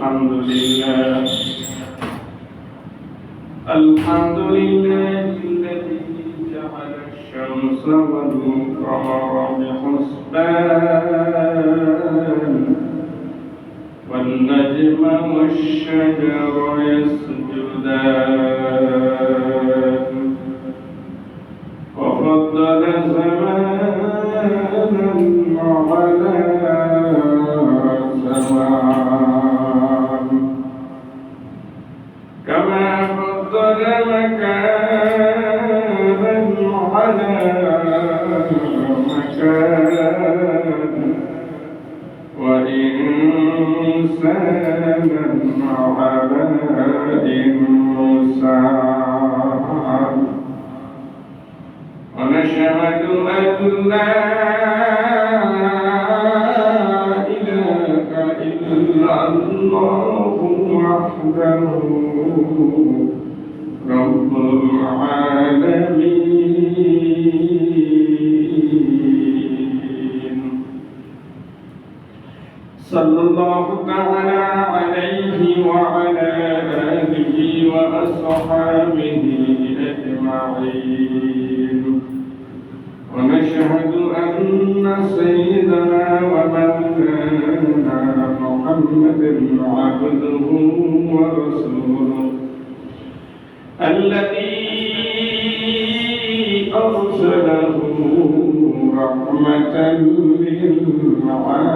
الحمد لله. الحمد لله الذي جعل الشمس والقمر بحسبان والنجم والشجر صلى الله تعالى عليه وعلى آله وأصحابه أجمعين. ونشهد أن سيدنا ومولانا محمد عبده ورسوله الذي أرسله رحمة للعالمين.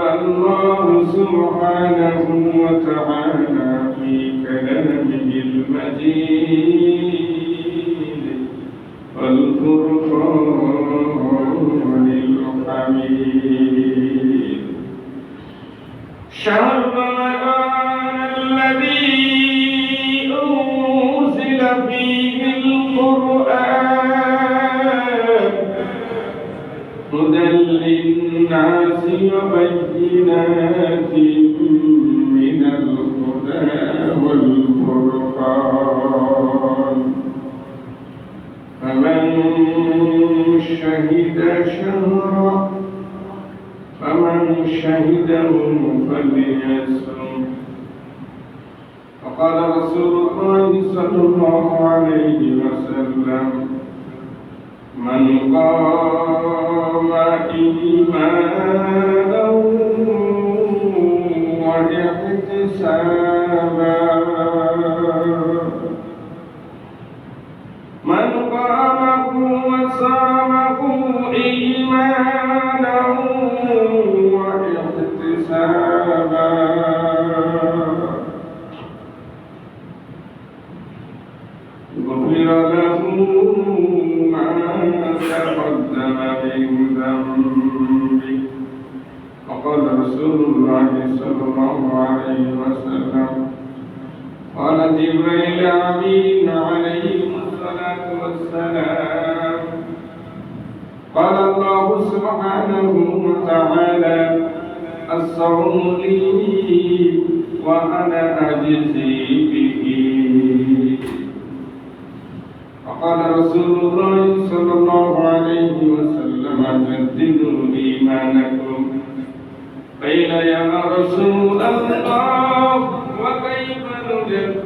الله سبحانه وتعالى في كلامه من قام إيمانا واحتسابا جبريل أمين عليه الصلاة والسلام. قال الله سبحانه وتعالى الصوم لي وأنا أجزي به. وقال رسول الله صلى الله عليه وسلم جددوا إيمانكم. قيل يا رسول الله وكيف نجدد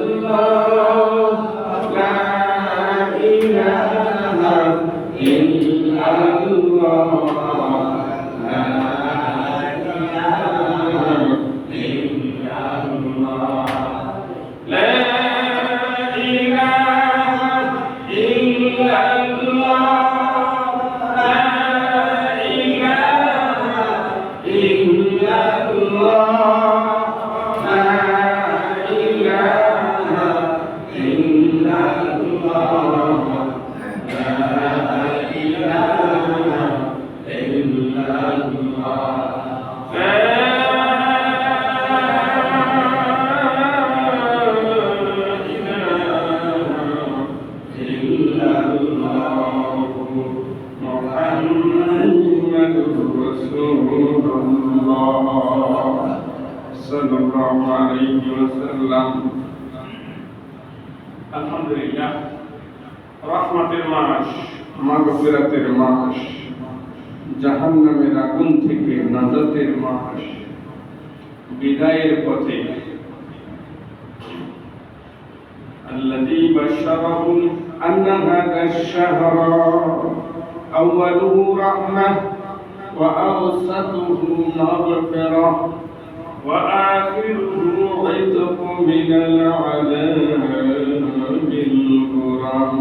মাস বিদায়ের পথে الذي بشرهم أن هذا الشهر أوله رحمة وأوسطه مغفرة وآخره عتق من العذاب الغرم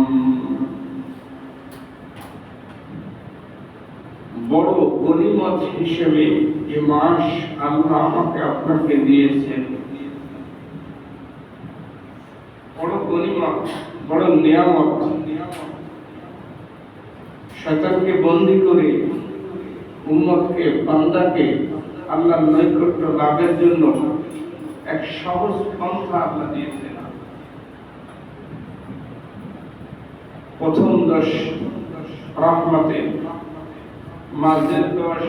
বড় গনিমত হিসেবে এ মাস আল্লাহ আমাকে আপনাকে দিয়েছেন বড় গনিমত বড় নিয়ামত। বন্দি করে বান্দাকে নৈকট্য লাভের জন্য এক সহজ পন্থা আল্লাহ দিয়েছেন। প্রথম দশ রহমতে, মাঝের দশ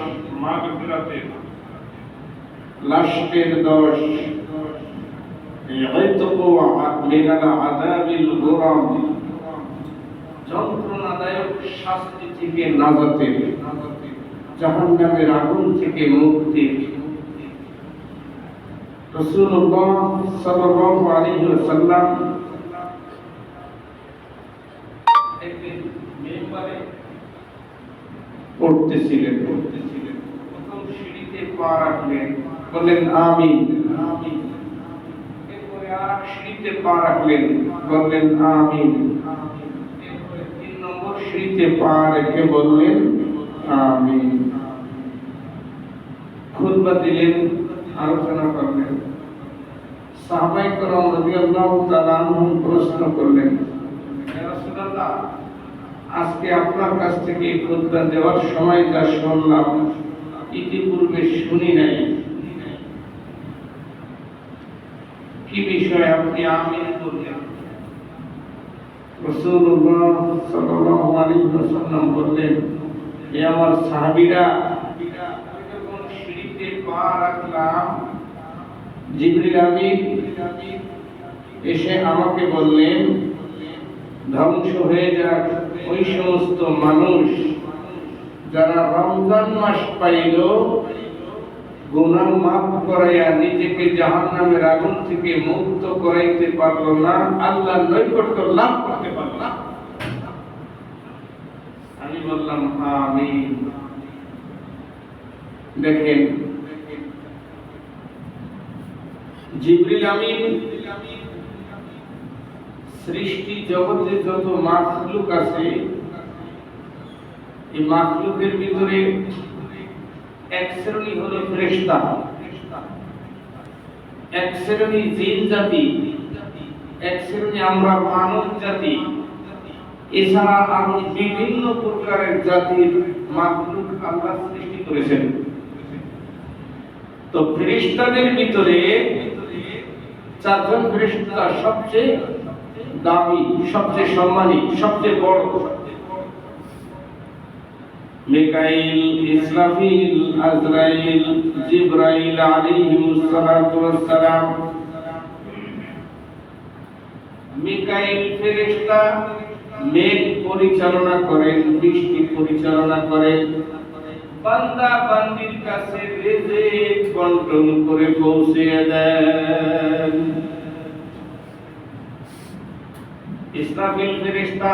লাশকের দশ। যন্ত্রণাদায়ক শাস্তি থেকে নাজাতে জাহান নামের আগুন থেকে মুক্তি। রসুল্লাহ সাল্লাল্লাহু আলাইহি ওয়াসাল্লাম একদিন মেম্বারে পড়তেছিলেন পড়তেছিলেন। প্রথম সিঁড়িতে পা রাখলেন। বললেন আমিন। এরপরে আর সিঁড়িতে পা রাখলেন বললেন এরপরে তিন নম্বর সিঁড়িতে পা রেখে বললেন আমিন। খুতবা দিলেন আলোচনা করলেন। সাহাবাই করম রাদিয়াল্লাহু তাআলা আনহুম প্রশ্ন করলেন রাসূলুল্লাহ আজকে আপনার কাছ থেকে খুতবা দেওয়ার সময় যা শুনলাম ইতিপূর্বে শুনি নাই। কি বিষয় আপনি আমিন বললেন? এসে আমাকে বললেন, ধ্বংস হয়ে যাক ওই সমস্ত মানুষ যারা রমজান মাস পাইল গুনাহ মাফ করাইয়া নিজেকে জাহান্নামের আগুন থেকে মুক্ত করাইতে পারল না, আল্লাহ নৈকট্য লাভ করতে পারল না। আমি বললাম আমি দেখেন, জিবরিল আমিন সৃষ্টি জগতে যত মাখলুক আছে, এই মাখলুকের ভিতরে এক শ্রেণি হলো ফেরেশতা। এক শ্রেণি জিন জাতি। এক শ্রেণি আমরা মানব জাতি। এছাড়া বিভিন্ন প্রকারের জাতির আল্লাহ সৃষ্টি করেছেন। তো ফেরেশতাদের ভিতরে চারজন ফেরেশতা সবচেয়ে দামি, সবচেয়ে সম্মানী, সবচেয়ে বড়। মিকাইল ইসরাফিল আজরাইল জিব্রাইল আলাইহিমুস সালাতু ওয়াস সালাম মিকাইল ফেরেশতা মেঘ পরিচালনা করেন, বৃষ্টি পরিচালনা করেন। বান্দা বান্দির কাছে রিজিক বন্টন করে পৌঁছে দেন। ইসরাফিল ফেরেশতা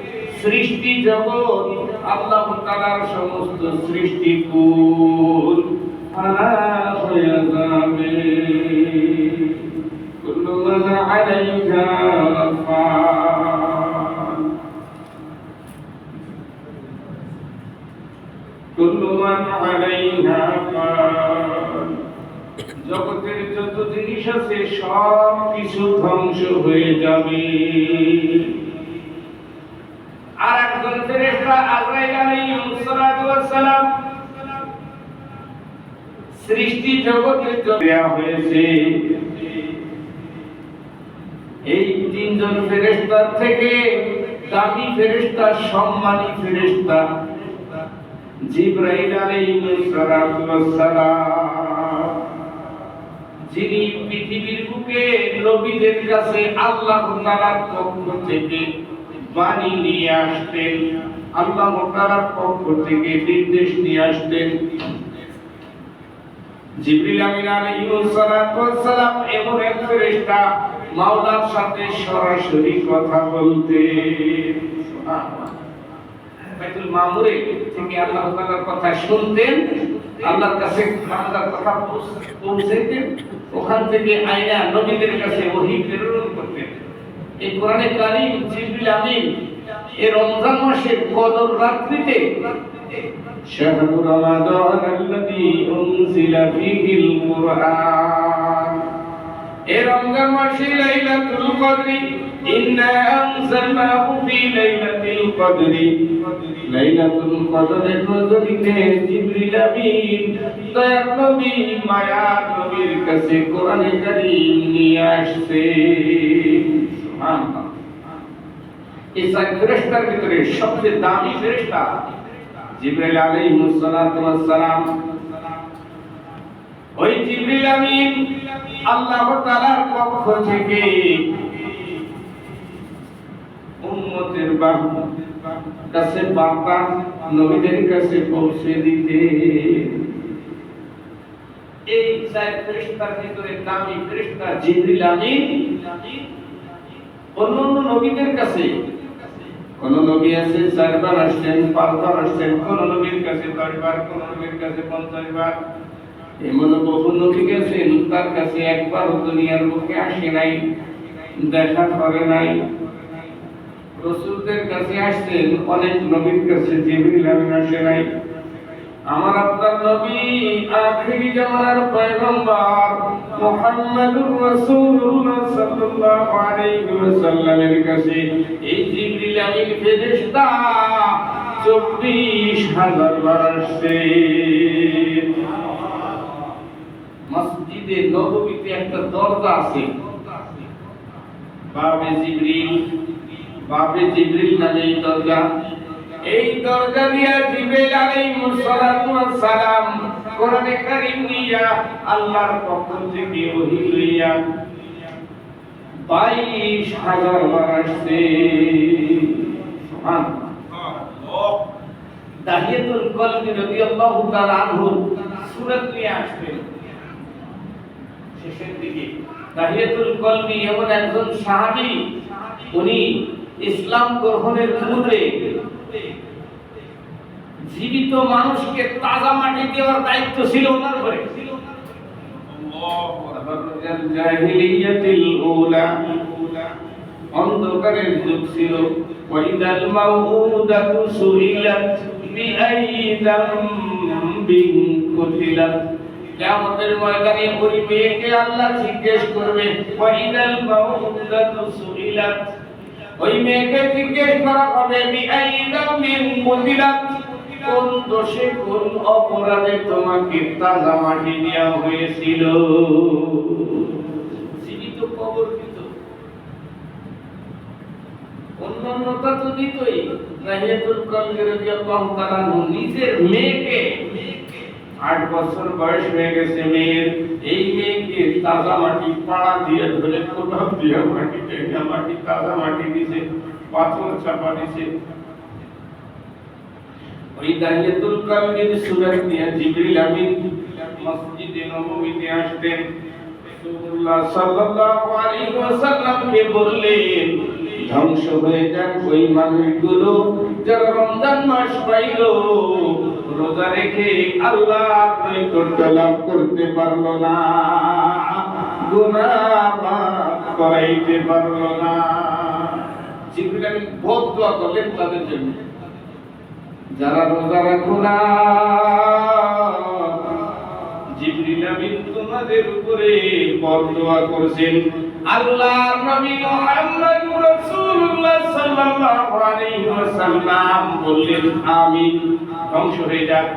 সৃষ্টি জগৎ, আল্লাহ তাআলার সমস্ত সৃষ্টি কুল। জগতের যত জিনিস আছে সব কিছু ধ্বংস হয়ে যাবে। একজন ফেরেশতা আজরাইল আলাইহিস সালাম সৃষ্টি জগতে দেয়া হয়েছে। এই তিনজন ফেরেশতার থেকে দামি ফেরেশতা, সম্মানী ফেরেশতা জিব্রাইল আলাইহিস সালাম যিনি পৃথিবীর বুকে নবীদের কাছে আল্লাহ তাআলার পক্ষ থেকে বাণী নিয়ে আসতেন। আল্লাহ তাআলার পক্ষ থেকে নির্দেশ নিয়ে আসতেন। জিবরিল আমিন আলাইহিস সালাতু ওয়াস সালাম এমন এক ফেরেশতা মাওলার সাথে সরাসরি কথা বলতে। বাইতুল মামুরে থেকে আল্লাহ তাআলার কথা শুনতেন। আল্লাহর কাছে বান্দার কথা পৌঁছাইতেন। ওখান থেকে আয়না নবীদের কাছে ওহী প্রেরণ করতেন। এই কোরআনে কারীম জিবরিল আমিন এই রমজান মাসের কদর রাত্রিতে شهر رمضان الذي أنزل فيه القرآن এই রমজান মাসে লাইলাতুল কদরি ইন্না আনজালনাহু ফি লাইলাতুল কদরি লাইলাতুল কদরের রজনীতে জিবরিল আমিন দয়ার নবী মায়ার নবীর কাছে কোরআনে কারীম নিয়ে আসছে সুবহানাল্লাহ এই ভিতরে নবীদের কাছে পৌঁছে দিতে। এই চার ফেরেশতার ভিতরে দামি ফেরেশতা জিবরিল আমিন অন্য নবীদের কাছে। কোন নবী আছে, চারবার আসছেন, পাঁচবার আসছেন, কোন নবীর কাছে দশবার, কোন নবীর কাছে পঞ্চাশ বার এমন বহু নবী গেছেন তার কাছে একবার দুনিয়ার বুকে আসে নাই, দেখা করে নাই। রসুলদের কাছে আসছেন, অনেক নবীর কাছে জিবরিল আমিন আসে নাই। আমার আপনার নবী আখেরি জামানার পয়গম্বর মুহাম্মদুর রাসূলুল্লাহ সাল্লাল্লাহু আলাইহি ওয়াসাল্লামের কাছে এই জিবরিল আমিন ফেরেশতা 24000 বার আসছে। মসজিদে নববীতে একটা দরজা আছে। বাবে জিবরিল বাবে জিবরিল নামে দরজা। এই দরজা দিয়া জিবরিল আলাইহিস সালাতু ওয়াস সালাম কোরআনে কারীম নিয়া আল্লাহর পক্ষ থেকে ওহী লইয়া 22000 বার আসছে। সুবহানাল্লাহ। দাহিয়াতুল রাদিয়াল্লাহু তাআলা আনহু নিয়ে আসবেন শেষের দিকে। দাহিয়াতুল কলবি এমন একজন সাহাবী, উনি ইসলাম গ্রহণের পূর্বে জীবিত মানুষকে তাজা মাটি দেওয়ার দায়িত্ব ছিল ওনার উলা। অন্ধকারের যুগ ছিল। ওয়াইদাল মাউদাতু সুইলাত বিআই দামবিন কুতিলাত। কিয়ামতের ময়দানে ওই মেয়েকে আল্লাহ জিজ্ঞেস করবে, ওয়াইদাল মাউদাতু সুইলাত। ওই মেয়েকে জিজ্ঞেস করা হবে কোন দোষে কোন অপরাধে তোমাকে দেওয়া হয়েছিল? অন্যান্যতা তো দিতই। নিজের মেয়েকে আট বছর বয়স হয়ে গেছে মেয়ের। এই মেয়েকে তাজা মাটি পাড়া দিয়ে ধরে কোথাও দিয়ে মাটি টেনে মাটি, তাজা মাটি দিছে, পাথর চাপা দিছে। ওই দাহিয়াতুল কলগির সুরাত নিয়ে জিবরিল আমিন মসজিদে নববীতে আসতেন। ধ্বংস হয়ে যাক ওই মানুষগুলো যারা রমজান মাস পাইল। রোজা রেখে আল্লাহ নৈকট্য লাভ করতে পারল না। করাইতে পারল না। জিবরিল বহুত দোয়া করলেন তাদের জন্য। যারা রোজা রাখো না আমিন তোমাদের উপরে বরদোয়া করছেন। আল্লাহর নবী মুহাম্মদ রাসূলুল্লাহ সাল্লাল্লাহু আলাইহি ওয়াসাল্লাম বললেন, আমিন। ধ্বংস হয়ে যাক।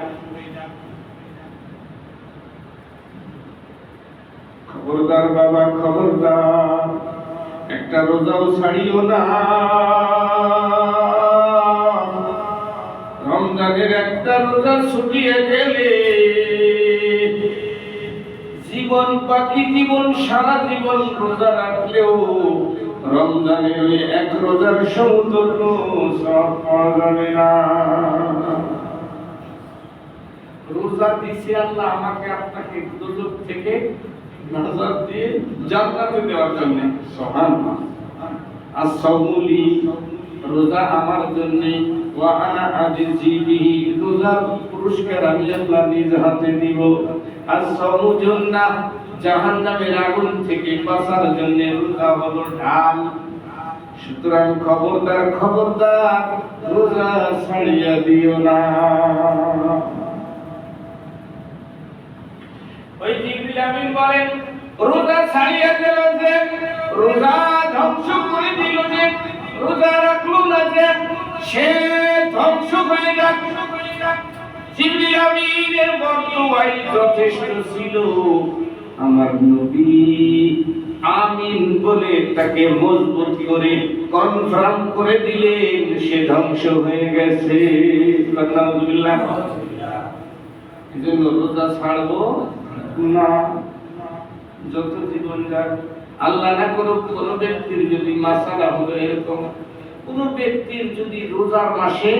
খবরদার বাবা, খবরদার, একটা রোজাও ছাড়িও না। রমজানের একটা রোজা ছুটিয়ে গেলে জীবন বাকি জীবন, সারা জীবন রোজা রাখলেও রমজানের এক রোজার সমতুল্য সব পাওয়া যাবে না। রোজা দিছে আল্লাহ আমাকে আপনাকে দুজক থেকে নাজাত দিয়ে জান্নাতে দেওয়ার জন্য। সুবহানাল্লাহ। আস-সাওমুলি রোজা আমার জন্য। ওয়া আনা আজিজি বিহি রোজার পুরস্কার আমি আল্লাহ নিজ হাতে দিব। আস-সাওমু জান্নাহ জাহান্নামের আগুন থেকে বাঁচার জন্য রোজা হলো ঢাল। সুতরাং খবরদার খবরদার, রোজা ছাড়িয়া দিও না। ওই জিবরিল আমিন বলেন, রোজা ছাড়িয়া দিল যে, রোজা ধ্বংস করে দিল যে, রোজা রাখল না যে, সে ধ্বংস হয়ে যাক। জিবরিল আমিনের বর্তমাই যথেষ্ট ছিল, আমার নবী আমিন বলে তাকে মজবুত করে কনফার্ম করে দিলেন, সে ধ্বংস হয়ে গেছে। আলহামদুলিল্লাহ এজন্য রোজা ছাড়বো না, যত জীবন যাক, আল্লাহ না কোন ব্যক্তির যদি মাসালা হলো এরকম, কোন ব্যক্তির যদি মাসে,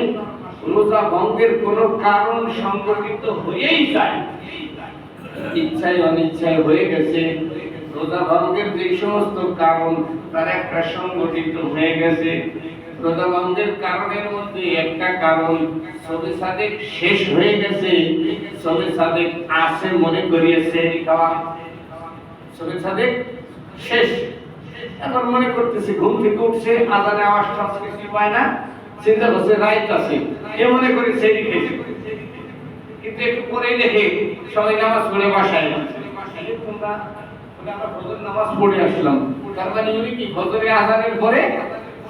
রোজা ভঙ্গের কোন কারণ হয়েই যায়, ইচ্ছায় অনিচ্ছায় হয়ে গেছে, রোজা ভঙ্গের যে সমস্ত কারণ, তার একটা সংগঠিত হয়ে গেছে রোজা ভঙ্গের কারণের মধ্যে একটা কারণ সবে সাদেক শেষ হয়ে গেছে। সবে সাদেক আছে মনে করিয়েছে সবে সাদেক শেষ। এখন মনে করতেছে, ঘুম থেকে উঠছে, আজানে আওয়াজ টাওয়াজ কিছু পায় না, চিন্তা করছে রাইট আছে। এ মনে করে সেই খেয়েছে কিন্তু একটু পরেই দেখে সবাই নামাজ পড়ে বাসায়। তোমরা আমরা ফজর নামাজ পড়ে আসলাম। তার মানে কি ফজরে আজানের পরে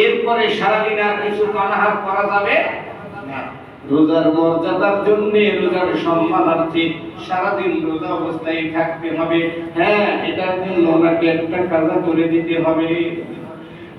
এরপরে সারাদিন আর কিছু পানাহার করা যাবে রোজার মর্যাদার জন্য রোজার সম্মানার্থে সারাদিন রোজা অবস্থায় থাকতে হবে। হ্যাঁ এটার জন্য ওনাকে একটা কাজা করে দিতে হবে।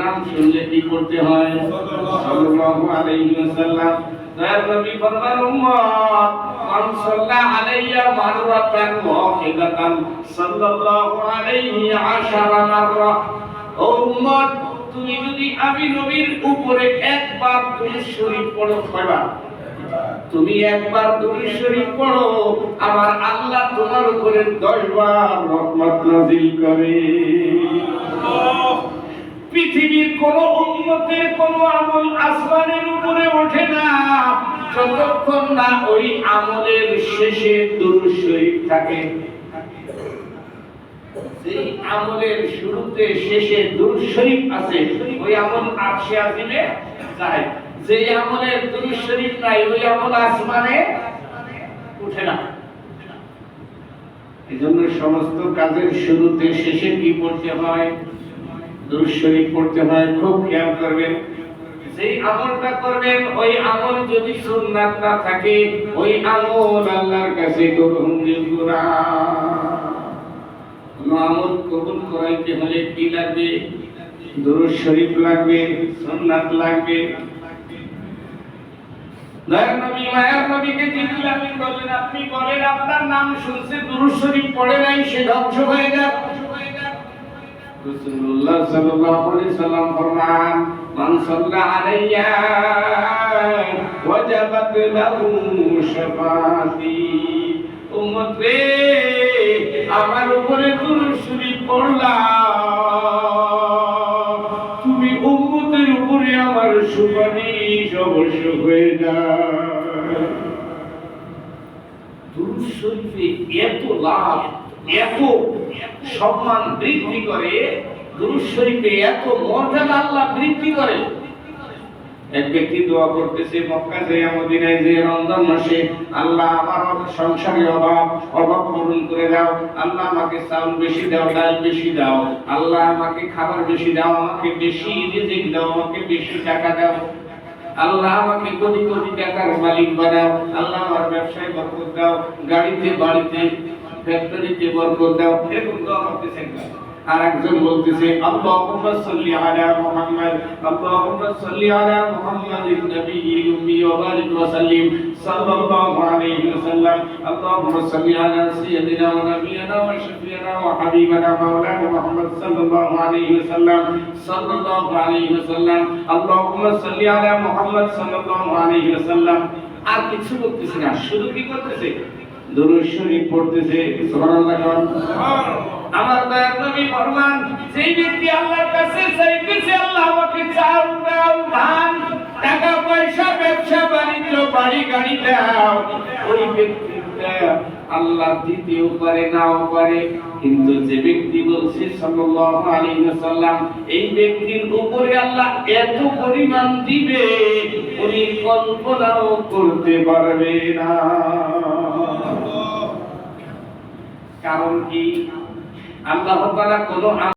নাম শুনলে কি করতে হয়? ও তুমি যদি আমি নবীর উপরে একবার শরীফ পড়ো, কয়বার? তুমি একবার দুরূদ শরীফ পড়ো আমার আল্লাহ তোমার উপরে 10 বার রহমত নাযিল করে। পৃথিবীর কোন উম্মতের কোন আমল আসমানের উপরে ওঠে না। যতক্ষণ না ওই আমলের শেষে দুরূদ থাকে। আমলের শুরুতে শেষে আছে, ওই আমল যায়। যেই আমলের দুরূদ নাই, ওই আমল আসমানে উঠে না। এজন্য সমস্ত কাজের শুরুতে শেষে কি পড়তে হয়? পড়তে হয়, খুব খেয়াল করবেন। যেই আমলটা করবেন, ওই আমল যদি সুন্নাত না থাকে, ওই আমল আল্লাহর কাছে গ্রহণযোগ্য না। কোন আমল কবুল করাইতে হলে কি লাগবে? দুরূদ শরীফ লাগবে, সুন্নাত লাগবে। নবী, মায়ার নবীকে আপনি বলেন, আপনার নাম শুনছে দুরূদ শরীফ পড়ে নাই, সে ধ্বংস হয়ে যাক। রাসূলুল্লাহ সাল্লাল্লাহু আলাইহি সাল্লাম ফরমান মান সাল্লা আলাইয়া ওয়াজাবাত লাহু শাফাতি উম্মত রে আমার উপরে দুরূদ শরীফ পড়লা। তুমি উম্মতের উপরে আমার সুপারিশ অবশ্য হয়ে যায়। দুরূদ শরীফে এত লাভ এত সম্মান বৃদ্ধি করে শরীফে এত মর্যাদা আল্লাহ বৃদ্ধি করে। এক ব্যক্তি দোয়া করতেছে, মক্কা যে মদিনায় যে রমজান মাসে, আল্লাহ, আমার সংসারে অভাব অভাব পূরণ করে দাও। আল্লাহ, আমাকে চাউল বেশি দাও, ডাল বেশি দাও। আল্লাহ, আমাকে খাবার বেশি দাও, আমাকে বেশি রিজিক দাও, আমাকে বেশি টাকা দাও। আল্লাহ, আমাকে কোটি কোটি টাকার মালিক বানাও। আল্লাহ, আমার ব্যবসায় বরকত দাও। গাড়িতে, বাড়িতে ফ্যাক্টরিতে বরকত দাও এরকম দোয়া করতেছেন আর বলতেছে, আল্লাহুম্মা সাল্লি আলা মুহাম্মদ, আল্লাহুম্মা সাল্লি আলা মুহাম্মাদিন নবিয়্যিল উম্মি ওয়া বারিক ওয়া সাল্লিম সাল্লাল্লাহু আলাইহি ওয়াসাল্লাম আল্লাহুম্মা সাল্লি আলা সাইয়্যিদিনা ওয়া নাবিয়িনা ওয়া শাফিয়িনা ওয়া হাবিবানা মাওলানা মুহাম্মদ সাল্লাল্লাহু আলাইহি ওয়াসাল্লাম সাল্লাল্লাহু আলাইহি ওয়াসাল্লাম আল্লাহুম্মা সাল্লি আলা মুহাম্মদ সাল্লাল্লাহু আলাইহি ওয়াসাল্লাম আর কিছু বলতেছে না, শুধু কি করতেছে দরুদ পড়তেছে, সুবহানাল্লাহ আমার দয়ার নবী ফরমান যেই ব্যক্তি আল্লাহর কাছে চাইতেছে আল্লাহ আমাকে চাল দাও ধান, টাকা পয়সা, ব্যবসা, বাণিজ্য, বাড়ি, গাড়ি দাও। ওই ব্যক্তিটা আল্লাহ দিতেও পারে, নাও পারে। কিন্তু যে ব্যক্তি বলছে সাল্লাল্লাহু আলাইহি ওয়াসাল্লাম, এই ব্যক্তির উপরে আল্লাহ এত পরিমাণ দিবে, উনি কল্পনাও করতে পারবে না। কারণ কি? আল্লাহ তাআলা কোনো